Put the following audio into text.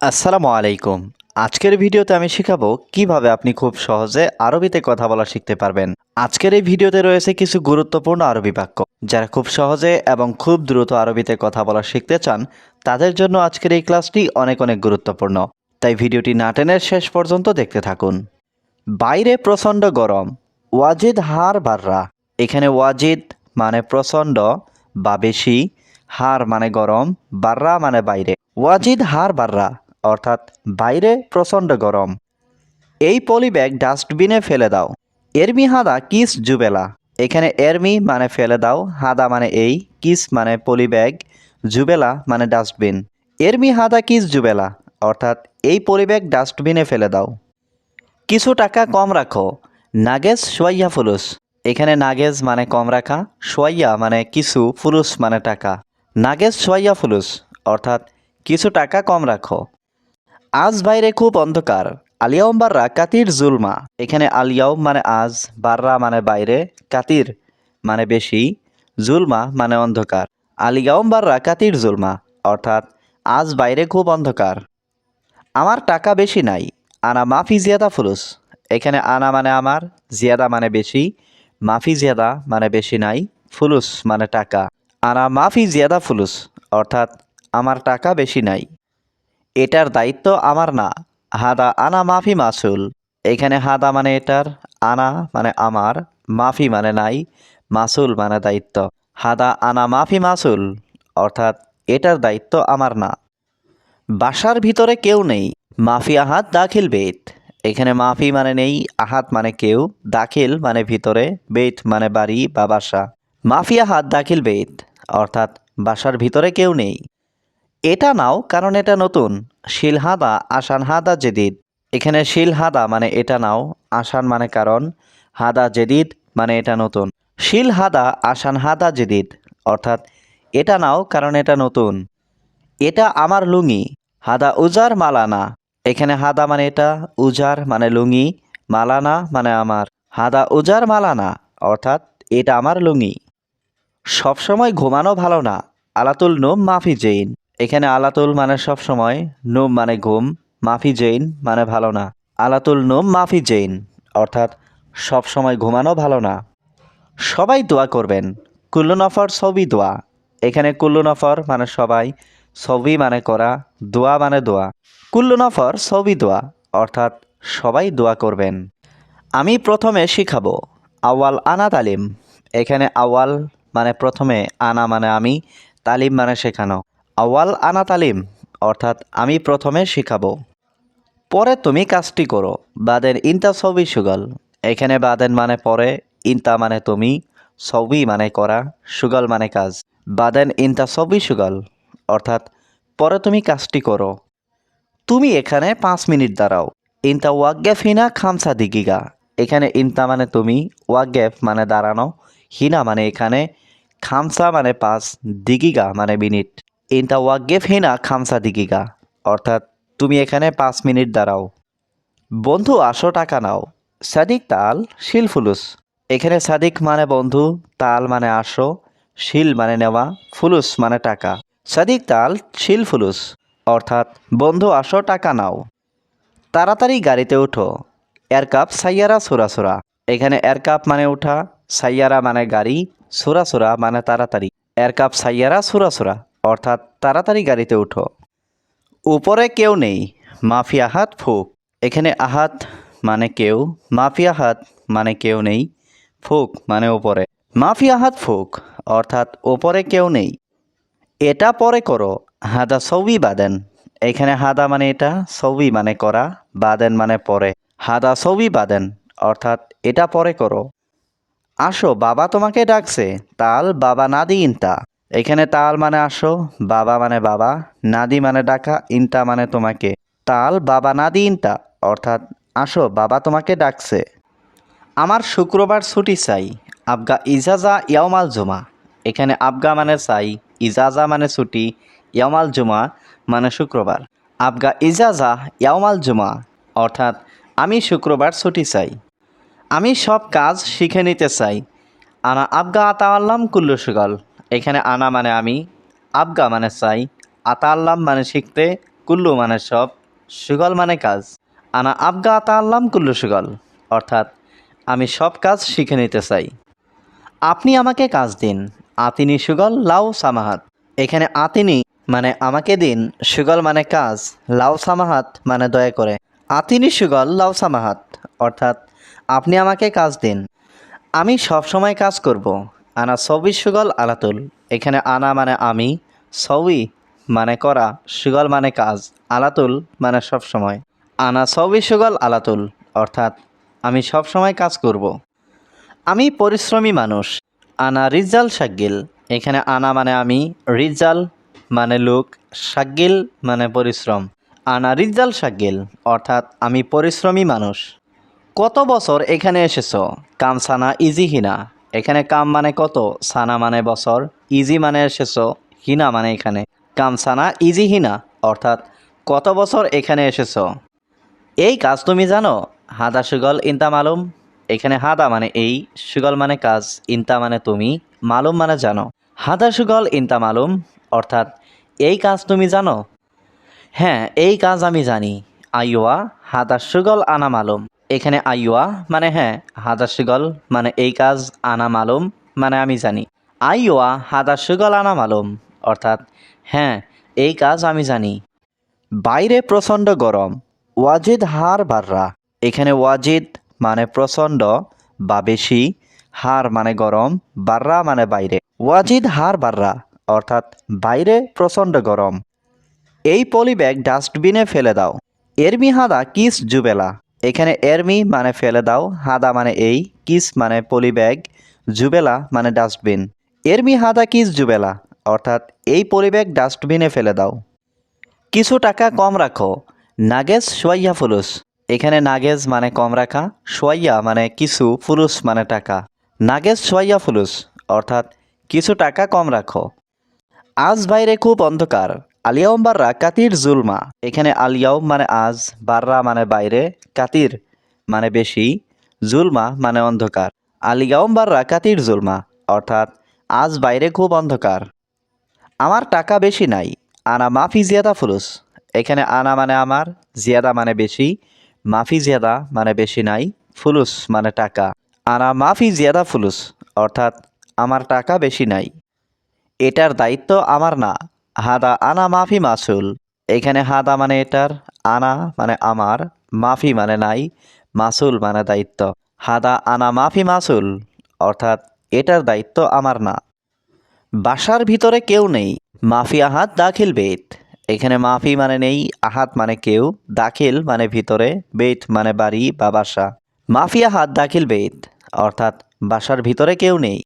আসসালামু আলাইকুম। আজকের ভিডিওতে আমি শেখাবো কীভাবে আপনি খুব সহজে আরবিতে কথা বলা শিখতে পারবেন। আজকের এই ভিডিওতে রয়েছে কিছু গুরুত্বপূর্ণ আরবি বাক্য। যারা খুব সহজে এবং খুব দ্রুত আরবিতে কথা বলা শিখতে চান, তাদের জন্য আজকের এই ক্লাসটি অনেক অনেক গুরুত্বপূর্ণ। তাই ভিডিওটি না টেনে শেষ পর্যন্ত দেখতে থাকুন। বাইরে প্রচণ্ড গরম। ওয়াজিদ হার বাররা। এখানে ওয়াজিদ মানে প্রচণ্ড বা বেশি, হার মানে গরম, বাররা মানে বাইরে। ওয়াজিদ হার বাররা। অর্থাৎ বাইরে প্রচণ্ড গরম। এই পলিব্যাগ ডাস্টবিনে ফেলে দাও। এরমি হাদা কিস জুবেলা। এখানে এরমি মানে ফেলে দাও, হাদা মানে এই, কিস মানে পলিব্যাগ, জুবেলা মানে ডাস্টবিন। এরমি হাদা কিস জুবেলা, অর্থাৎ এই পলিব্যাগ ডাস্টবিনে ফেলে দাও। কিছু টাকা কম রাখো নাগেজ সোয়াইয়া ফুলুস। এখানে নাগেজ মানে কম রাখা, সোয়াইয়া মানে কিছু, ফুলুস মানে টাকা। নাগেজ সোয়াইয়া ফুলুস, অর্থাৎ কিছু টাকা কম রাখো। আজ বাইরে খুব অন্ধকার। আলিয়াউম বাররা কাতির জুলমা। এখানে আলিয়াউম মানে আজ, বাররা মানে বাইরে, কাতির মানে বেশি, জুলমা মানে অন্ধকার। আলিয়াউম বাররা কাতির জুলমা, অর্থাৎ আজ বাইরে খুব অন্ধকার। আমার টাকা বেশি নাই, আনা মাফি জিয়াদা ফুলুস। এখানে আনা মানে আমার, জিয়াদা মানে বেশি, মাফি জিয়াদা মানে বেশি নাই, ফুলুস মানে টাকা। আনা মাফি জিয়াদা ফুলুস, অর্থাৎ আমার টাকা বেশি নাই। এটার দায়িত্ব আমার না। হাদা আনা মাফি মাসুল। এখানে হাদা মানে এটার, আনা মানে আমার, মাফি মানে নাই, মাসুল মানে দায়িত্ব। হাদা আনা মাফি মাসুল, অর্থাৎ এটার দায়িত্ব আমার না। বাসার ভিতরে কেউ নেই, মাফি আহাত দাখিল বেত। এখানে মাফি মানে নেই আহাত মানে কেউ, দাখিল মানে ভিতরে, বেত মানে বাড়ি বা বাসা। মাফি আহাত দাখিল বেত, অর্থাৎ বাসার ভিতরে কেউ নেই। এটা নাও, কারণ এটা নতুন। শিলহাদা, আসান হাদা জেদিদ। এখানে শিলহাদা মানে এটা নাও, আসান মানে কারণ, হাদা জেদিদ মানে এটা নতুন। শিল হাদা আসান হাদা জেদিদ, অর্থাৎ এটা নাও, কারণ এটা নতুন। এটা আমার লুঙ্গি, হাদা উজার মালানা। এখানে হাদা মানে এটা, উজার মানে লুঙ্গি, মালানা মানে আমার। হাদা উজার মালানা, অর্থাৎ এটা আমার লুঙ্গি। সবসময় ঘুমানো ভালো না, আলাতুল নোম মাফি জৈন এখানে আলাতুল মানে সবসময় নোম মানে ঘুম, মাফি জৈন মানে ভালো না। আলাতুল নোম, মাফি জৈন অর্থাৎ সবসময় ঘুমানো ভালো না। সবাই দোয়া করবেন। কুল্লু নফর ছবি দোয়া। এখানে কুল্লু নফর মানে সবাই ছবি মানে করা, দোয়া মানে দোয়া। কুল্লু নফর ছবি দোয়া, অর্থাৎ সবাই দোয়া করবেন। আমি প্রথমে শিখাবো আওয়াল আনা তালিম। এখানে আওয়াল মানে প্রথমে আনা মানে আমি, তালিম মানে শেখানো। আওয়াল আনা তালিম, অর্থাৎ আমি প্রথমে শিখাবো। পরে তুমি কাজটি করো, বাদেন ইনতা ছবি সুগল। এখানে বাদেন মানে পরে, ইনতা মানে তুমি ছবি মানে করা, সুগল মানে কাজ। বাদেন ইনতা ছবি সুগল, অর্থাৎ পরে তুমি কাজটি করো। তুমি এখানে পাঁচ মিনিট দাঁড়াও। ইনতা ওয়াগ্গেফ হিনা খামসা দিগিগা। এখানে ইনতা মানে তুমি ওয়াগ্গেফ মানে দাঁড়ানো, হিনা মানে এখানে, খামসা মানে পাঁচ, দিগিগা মানে মিনিট। ইনতা ওয়াগ্গেফ হিনা খামসা দিগিগা। অর্থাৎ তুমি এখানে পাঁচ মিনিট দাঁড়াও। বন্ধু, আসো টাকা নাও। সাদিক তাল, শিল ফুলুস। এখানে সাদিক মানে বন্ধু, তাল মানে আসো, শিল মানে নেওয়া, ফুলুস মানে টাকা। সাদিক তাল, শিল ফুলুস। অর্থাৎ, বন্ধু, আসো টাকা নাও। তাড়াতাড়ি গাড়িতে ওঠো এয়ারকাপ সাইয়ারা সোরা এখানে এয়ারকাপ মানে ওঠা সাইয়ারা মানে গাড়ি, সোরা সোরা মানে তাড়াতাড়ি। এয়ারকাপ সাইয়ারা সোরা। অর্থাৎ তাড়াতাড়ি গাড়িতে উঠো। উপরে কেউ নেই, মাফি আহাত ফুক। এখানে আহাত মানে কেউ, মাফি আহাত মানে কেউ নেই, ফুক মানে ওপরে মাফি আহাত ফুক, অর্থাৎ ওপরে কেউ নেই। এটা পরে করো, হাদা সৌবি বাদেন। এখানে হাদা মানে এটা, সৌবি মানে করা, বাদেন মানে পরে। হাদা সৌবি বাদেন, অর্থাৎ এটা পরে করো। আসো, বাবা তোমাকে ডাকছে, তাল বাবা না দিন ইনতা এখানে তাল মানে আসো, বাবা মানে বাবা, নাদি মানে ডাকা ইনতা মানে তোমাকে। তাল, বাবা, নাদি ইনতা অর্থাৎ আসো, বাবা তোমাকে ডাকছে। আমার শুক্রবার ছুটি চাই, আবগা ইজাজা ইয়ামাল জুমা। এখানে আবগা মানে চাই, ইজাজা মানে ছুটি ইয়ামাল জুমা মানে শুক্রবার। আবগা ইজাজা ইয়ামাল জুমা, অর্থাৎ আমি শুক্রবার ছুটি চাই। আমি সব কাজ শিখে নিতে চাই। আনা আবগা আতা আল্লাম কুল্লু সুগল এখানে আনা মানে আমি, আবগা মানে চাই আতা আল্লাম মানে শিখতে, কুল্লু মানে সব, সুগল মানে কাজ। আনা আবগা আতা আল্লাম কুল্লু সুগল, অর্থাৎ আমি সব কাজ শিখে নিতে চাই। আপনি আমাকে কাজ দিন, আতিনি সুগল, লাউ সামাহাত। এখানে আতিনি মানে আমাকে দিন, সুগল মানে কাজ, লাউ সামাহাত মানে দয়া করে। আতিনি সুগল, লাউ সামাহাত, অর্থাৎ আপনি আমাকে কাজ দিন। আমি সব সময় কাজ করব আনা সবই সুগল আলাতুল। এখানে আনা মানে আমি, সবই মানে করা, সুগল মানে কাজ, আলাতুল মানে সব সময়। আনা সবই সুগল আলাতুল, অর্থাৎ আমি সব সময় কাজ করব। আমি পরিশ্রমী মানুষ, আনা রিজাল শাকিল এখানে আনা মানে আমি রিজাল মানে লোক শাকিল মানে পরিশ্রম। আনা রিজাল শাকিল অর্থাৎ আমি পরিশ্রমী মানুষ। কত বছর এখানে এসেছ? কাম সানা ইজি হিনা। এখানে কাম মানে কত? সানা মানে বছর, ইজি মানে এসেছ, হিনা মানে এখানে। কাম সানা, ইজি হিনা, অর্থাৎ কত বছর এখানে এসেছ? এই কাজ তুমি জানো? হাদা সুগল ইন্তা মালুম। এখানে হাদা মানে এই, সুগল মানে কাজ, ইন্তা মানে তুমি, মালুম মানে জানো। হাদা সুগল ইন্তা মালুম, অর্থাৎ এই কাজ তুমি জানো? হ্যাঁ এই কাজ আমি জানি। আইওয়া হাদা সুগল আনা মালুম। এখানে আইওয়া মানে হ্যাঁ হাদা সুগল মানে এই কাজ আনা মালুম মানে আমি জানি। আইওয়া হাদা সুগল আনা মালুম, অর্থাৎ হ্যাঁ এই কাজ আমি জানি। বাইরে প্রচণ্ড গরম, ওয়াজিদ হার বাররা। এখানে ওয়াজিদ মানে প্রচণ্ড বা বেশি, হার মানে গরম, বাররা মানে বাইরে। ওয়াজিদ হার বাররা, অর্থাৎ বাইরে প্রচণ্ড গরম। এই পলি ব্যাগ ডাস্টবিনে ফেলে দাও। এরমি হাদা কিস জুবেলা। এখানে এরমি মানে ফেলে দাও, হাদা মানে এই, কিস মানে পলি ব্যাগ জুবেলা মানে ডাস্টবিন। এরমি হাদা, কিস, জুবেলা, অর্থাৎ এই পলি ব্যাগ ডাস্টবিনে ফেলে দাও। কিছু টাকা কম রাখো নাগেজ সোয়াইয়া ফুলুস। এখানে নাগেজ মানে কম রাখা, সোয়াইয়া মানে কিছু, ফুলুস মানে টাকা। নাগেজ সোয়াইয়া ফুলুস, অর্থাৎ কিছু টাকা কম রাখো। আজ বাইরে খুব অন্ধকার আলিয়াউম বাররা কাতির জুলমা। এখানে আলিয়াউম মানে আজ, বাররা মানে বাইরে, কাতির মানে বেশি, জুলমা মানে অন্ধকার। আলিয়াউম বাররা কাতির জুলমা, অর্থাৎ আজ বাইরে খুব অন্ধকার। আমার টাকা বেশি নাই, আনা মাফি জিয়াদা ফুলুস। এখানে আনা মানে আমার, জিয়াদা মানে বেশি, মাফি জিয়াদা মানে বেশি নাই, ফুলুস মানে টাকা। আনা মাফি জিয়াদা ফুলুস, অর্থাৎ আমার টাকা বেশি নাই। এটার দায়িত্ব আমার না হাদা আনা মাফি মাসুল। এখানে হাদা মানে এটার, আনা মানে আমার, মাফি মানে নাই, মাসুল মানে দায়িত্ব। হাদা আনা মাফি মাসুল, অর্থাৎ এটার দায়িত্ব আমার না। বাসার ভিতরে কেউ নেই, মাফি আহাত দাখিল বেত। এখানে মাফি মানে নেই আহাত মানে কেউ, দাখিল মানে ভিতরে, বেত মানে বাড়ি বা বাসা। মাফি আহাত দাখিল বেত, অর্থাৎ বাসার ভিতরে কেউ নেই।